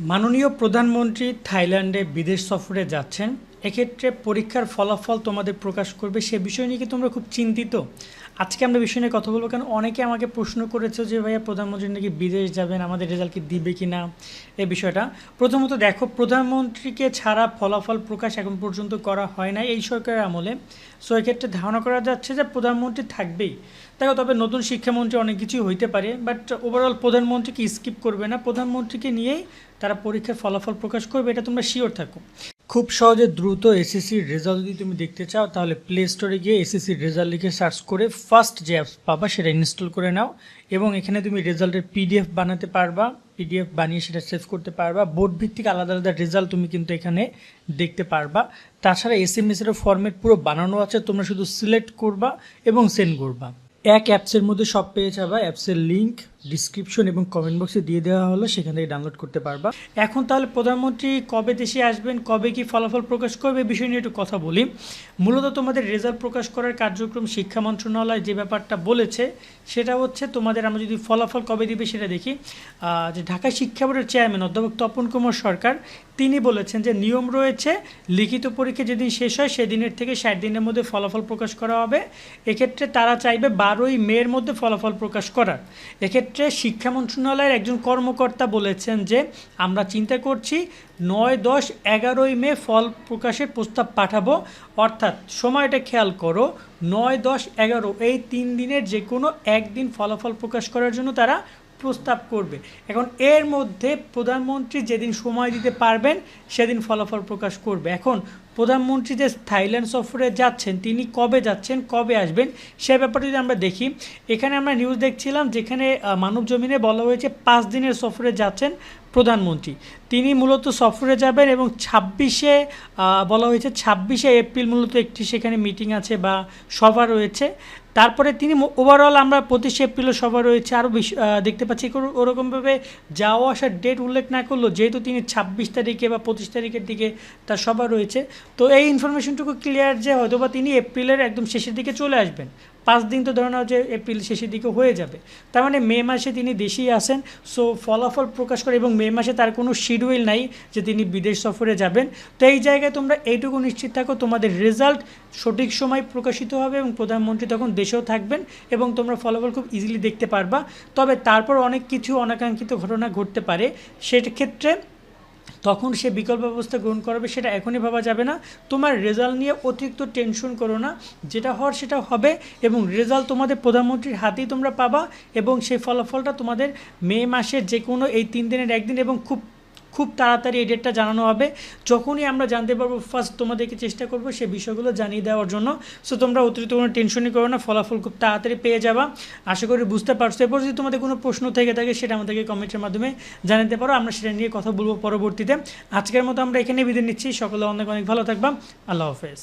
মাননীয় প্রধানমন্ত্রী থাইল্যান্ডে বিদেশ সফরে যাচ্ছেন। এক্ষেত্রে পরীক্ষার ফলাফল তোমাদের প্রকাশ করবে। সে বিষয় নিয়ে কি তোমরা খুব চিন্তিত। আজকে আমরা বিষয় নিয়ে কথা বলব কারণ অনেকে আমাকে প্রশ্ন করেছে যে, ভাইয়া, প্রধানমন্ত্রী নাকি বিদেশ যাবেন? আমাদের রেজাল্ট কি দিবে কি না এই বিষয়টা। প্রথমত দেখো, প্রধানমন্ত্রীকে ছাড়া ফলাফল প্রকাশ এখন পর্যন্ত করা হয় না এই সরকারের আমলে। সো এক্ষেত্রে ধারণা করা যাচ্ছে যে, প্রধানমন্ত্রী থাকবেই। দেখো, তবে নতুন শিক্ষামন্ত্রী অনেক কিছুই হইতে পারে বাট ওভারঅল প্রধানমন্ত্রীকে স্কিপ করবে না। প্রধানমন্ত্রীকে নিয়েই তারা পরীক্ষার ফলাফল প্রকাশ করবে, এটা তোমরা শিওর থাকো। খুব সহজে দ্রুত এসএসসির রেজাল্ট যদি তুমি দেখতে চাও, তাহলে প্লে স্টোরে গিয়ে এসএসসির রেজাল্ট লিখে সার্চ করে ফার্স্ট যে অ্যাপস পাবা সেটা ইনস্টল করে নাও এবং এখানে তুমি রেজাল্টের পিডিএফ বানাতে পারবা পিডিএফ বানিয়ে সেটা সেভ করতে পারবা। বোর্ড ভিত্তিক আলাদা আলাদা রেজাল্ট তুমি কিন্তু এখানে দেখতে পারবা। তাছাড়া এস এম ফর্মেট পুরো বানানো আছে, তোমরা শুধু সিলেক্ট করবা এবং সেন্ড করবা। এক অ্যাপসের মধ্যে সব পেয়ে যাবা। অ্যাপসের লিঙ্ক ডিসক্রিপশন এবং কমেন্ট বক্সে দিয়ে দেওয়া হলো, সেখান থেকে ডাউনলোড করতে পারবা। এখন তাহলে প্রধানমন্ত্রী কবে দেশে আসবেন, কবে কি ফলাফল প্রকাশ করবে বিষয় নিয়ে একটু কথা বলি। মূলত তোমাদের রেজাল্ট প্রকাশ করার কার্যক্রম শিক্ষা মন্ত্রণালয় যে ব্যাপারটা বলেছে, সেটা হচ্ছে তোমাদের আমরা যদি ফলাফল কবে দিবে সেটা দেখি। যে ঢাকা শিক্ষা বোর্ডের চেয়ারম্যান অধ্যাপক তপন কুমার সরকার, তিনি বলেছেন যে নিয়ম রয়েছে, লিখিত পরীক্ষা যেদিন শেষ হয়, সেদিনের থেকে ষাট দিনের মধ্যে ফলাফল প্রকাশ করা হবে। এক্ষেত্রে তারা চাইবে বারোই মের মধ্যে ফলাফল প্রকাশ করার। এক্ষেত্রে শিক্ষা মন্ত্রণালয়ের একজন কর্মকর্তা বলেছেন যে, আমরা চিন্তা করছি নয়, দশ, এগারোই মে ফল প্রকাশের প্রস্তাব পাঠাবো। অর্থাৎ সময়টা খেয়াল করো, নয়, দশ, এগারো এই তিন দিনের যে কোনো একদিন ফলাফল প্রকাশ করার জন্য তারা প্রস্তাব করবে। এখন এর মধ্যে প্রধানমন্ত্রী যেদিন সময় দিতে পারবেন, সেদিন ফলাফল প্রকাশ করবে। এখন প্রধানমন্ত্রী যে থাইল্যান্ড সফরে যাচ্ছেন, তিনি কবে যাচ্ছেন, কবে আসবেন, সে ব্যাপারে যদি আমরা দেখি, এখানে আমরা নিউজ দেখছিলাম যেখানে মানব জমিনে বলা হয়েছে পাঁচ দিনের সফরে যাচ্ছেন প্রধানমন্ত্রী। তিনি মূলত সফরে যাবেন এবং ছাব্বিশে বলা হয়েছে ছাব্বিশে এপ্রিল মূলত একটি সেখানে মিটিং আছে বা সভা রয়েছে। তারপরে তিনি ওভারঅল আমরা পঁচিশে এপ্রিলও সভা রয়েছে, আরও দেখতে পাচ্ছি ওরকমভাবে যাওয়া আসার ডেট উল্লেখ না করলেও যেহেতু তিনি ছাব্বিশ তারিখে বা পঁচিশ তারিখের দিকে তার সভা রয়েছে তো এই ইনফরমেশনটুকু ক্লিয়ার যে হয়তো বা তিনি এপ্রিলের একদম শেষের দিকে চলে আসবেন। পাঁচ দিন তো ধরে নাও যে এপ্রিল শেষের দিকে হয়ে যাবে। তার মানে মে মাসে তিনি দেশেই আসেন সো ফলাফল প্রকাশ করে এবং মে মাসে তার কোনো শিডিউল নাই যে তিনি বিদেশ সফরে যাবেন। তো এই জায়গায় তোমরা এইটুকু নিশ্চিত থাকো, তোমাদের রেজাল্ট সঠিক সময় প্রকাশিত হবে এবং প্রধানমন্ত্রী তখন দেশেও থাকবেন এবং তোমরা ফলাফল খুব ইজিলি দেখতে পারবা। তবে তারপর অনেক কিছু অনাকাঙ্ক্ষিত ঘটনা ঘটতে পারে। সেক্ষেত্রে তখন সে বিকল্প ব্যবস্থা গ্রহণ করবে, সেটা এখনই ভাবা যাবে না। তোমার রেজাল্ট নিয়ে অতিরিক্ত টেনশন করো না। যেটা হওয়ার সেটা হবে এবং রেজাল্ট তোমাদের প্রধানমন্ত্রীর হাতেই তোমরা পাবা এবং সেই ফলাফলটা তোমাদের মে মাসের যে কোনো এই তিন দিনের একদিন এবং খুব খুব তাড়াতাড়ি এই ডেটটা জানানো হবে। যখনই আমরা জানতে পারব ফার্স্ট তোমাদেরকে চেষ্টা করব সে বিষয়গুলো জানিয়ে দেওয়ার জন্য। সো তোমরা অতিরিক্ত কোনো টেনশনই করো না, ফলাফল খুব তাড়াতাড়ি পেয়ে যাবা। আশা করি বুঝতে পারছ। এরপর যদি তোমাদের কোনো প্রশ্ন থেকে থাকে, সেটা আমাদেরকে কমেন্টের মাধ্যমে জানাতে পারো। আমরা সেটা নিয়ে কথা বলব পরবর্তীতে। আজকের মতো আমরা এখানে বিদায় নিচ্ছি। সকলে অনেক অনেক ভালো থাকবা। আল্লাহ হাফেজ।